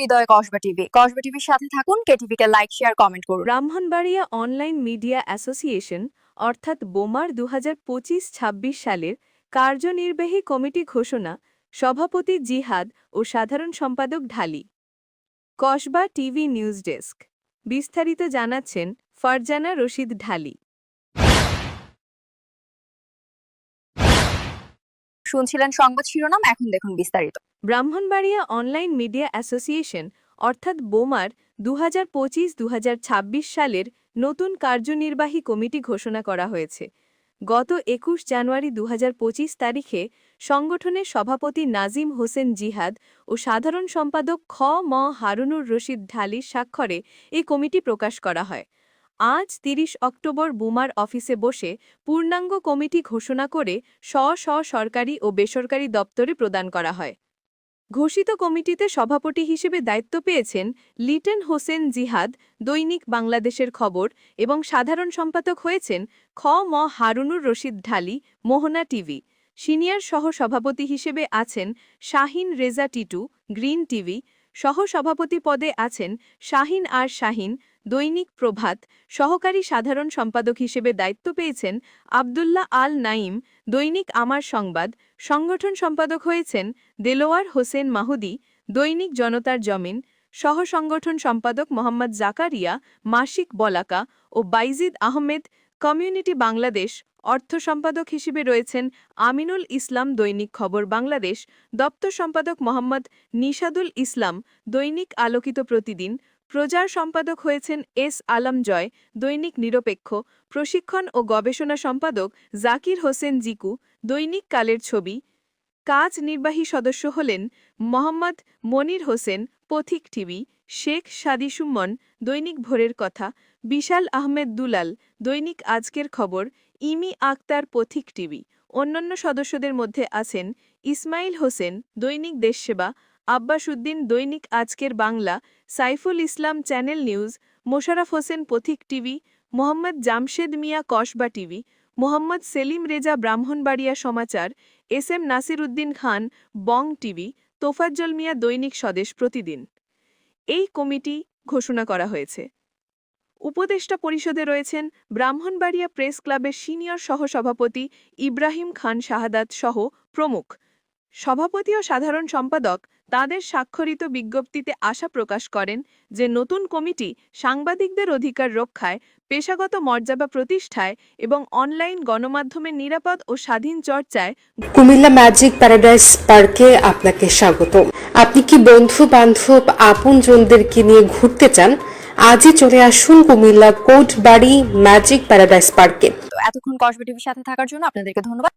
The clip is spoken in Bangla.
হৃদয় কসবা টিভি। কসবা টিভির সাথে থাকুন কেটিভি কে লাইক শেয়ার কমেন্ট করুন। ব্রাহ্মণবাড়িয়া অনলাইন মিডিয়া অ্যাসোসিয়েশন অর্থাৎ বোমার দু হাজার সালের কার্যনির্বাহী কমিটি ঘোষণা, সভাপতি জিহাদ ও সাধারণ সম্পাদক Dhali. Kasba TV news desk. বিস্তারিত জানাচ্ছেন ফারজানা রশিদ ঢালি। শুনছিলেন সংবাদ শিরোনাম, এখন দেখুন বিস্তারিত। ব্রাহ্মণবাড়িয়া অনলাইন মিডিয়া অ্যাসোসিয়েশন, অর্থাৎ বোমার দু হাজার সালের নতুন কার্যনির্বাহী কমিটি ঘোষণা করা হয়েছে। গত একুশ জানুয়ারি দু তারিখে সংগঠনের সভাপতি নাজিম হোসেন জিহাদ ও সাধারণ সম্পাদক খ ম হারুনুর রশিদ ঢালির স্বাক্ষরে এই কমিটি প্রকাশ করা হয়। আজ তিরিশ অক্টোবর বুমার অফিসে বসে পূর্ণাঙ্গ কমিটি ঘোষণা করে স্ব স্ব সরকারি ও বেসরকারি দপ্তরে প্রদান করা হয়। ঘোষিত কমিটিতে সভাপতি হিসেবে দায়িত্ব পেয়েছেন লিটন হোসেন জিহাদ, দৈনিক বাংলাদেশের খবর এবং সাধারণ সম্পাদক হয়েছেন খ ম হারুনুর রশিদ ঢালি, মোহনা টিভি। সিনিয়র সহ সভাপতি হিসেবে আছেন শাহিন রেজা টিটু, গ্রিন টিভি সহ সভাপতি পদে আছেন শাহিন আর শাহিন, দৈনিক প্রভাত, সহকারী সাধারণ সম্পাদক হিসেবে দায়িত্ব পেয়েছেন আবদুল্লাহ আল নাইম দৈনিক আমার সংবাদ, সংগঠন সম্পাদক হয়েছেন দেলোয়ার হোসেন মাহুদি, দৈনিক জনতার জমিন সহ সংগঠন সম্পাদক মোহাম্মদ জাকারিয়া, মাসিক বলাকা ও বাইজিদ আহমেদ কমিউনিটি বাংলাদেশ অর্থ সম্পাদক হিসেবে রয়েছেন আমিনুল ইসলাম দৈনিক খবর বাংলাদেশ, দপ্তর সম্পাদক মোহাম্মদ নিশাদুল ইসলাম দৈনিক আলোকিত প্রতিদিন প্রজার সম্পাদক হয়েছেন এস আলম জয় দৈনিক নিরপেক্ষ, প্রশিক্ষণ ও গবেষণা সম্পাদক জাকির হোসেন জিকু দৈনিক কালের ছবি কাজ নির্বাহী সদস্য হলেন মোহাম্মদ মনির হোসেন, পথিক টিভি, শেখ সাদি সুমন, দৈনিক ভোরের কথা, বিশাল আহমেদ দুলাল, দৈনিক আজকের খবর, ইমি আক্তার, পথিক টিভি। অন্যান্য সদস্যদের মধ্যে আছেন ইসমাইল হোসেন, দৈনিক দেশসেবা আব্বাস উদ্দিন, দৈনিক Ajker Bangla, Saiful Islam channel news, Mosharraf Hossain, Pathik TV, Mohammad Jamshed Mia, Kasba TV Mohammad Selim Reza Brahmanbaria Samachar, S M Nasir Uddin Khan, Bong TV, Tofazzal Mia দৈনিক স্বদেশ প্রতিদিন। এই কমিটি ঘোষণা করা হয়েছে। উপদেষ্টা পরিষদে রয়েছেন ব্রাহ্মণবাড়িয়া প্রেস ক্লাবের সিনিয়র সহসভাপতি ইব্রাহিম খান শাহাদাত সহ প্রমুখ। সভাপতি ও সাধারণ সম্পাদক তাদের স্বাক্ষরিত বিজ্ঞপ্তিতে আশা প্রকাশ করেন যে নতুন কমিটি সাংবাদিকদের অধিকার রক্ষায় পেশাগত মর্যাদা প্রতিষ্ঠায় এবং অনলাইন গণমাধ্যমের নিরাপদ ও স্বাধীন চর্চায় কুমিল্লা ম্যাজিক প্যারাডাইস পার্কে আপনাকে স্বাগত আপনি কি বন্ধু বান্ধব আপনজনদেরকে নিয়ে ঘুরতে চান? আজই চলে আসুন Comilla Kotbari magic paradise পার্কে। তো এতক্ষণ কসবা টিভির সাথে থাকার জন্য আপনাদেরকে ধন্যবাদ।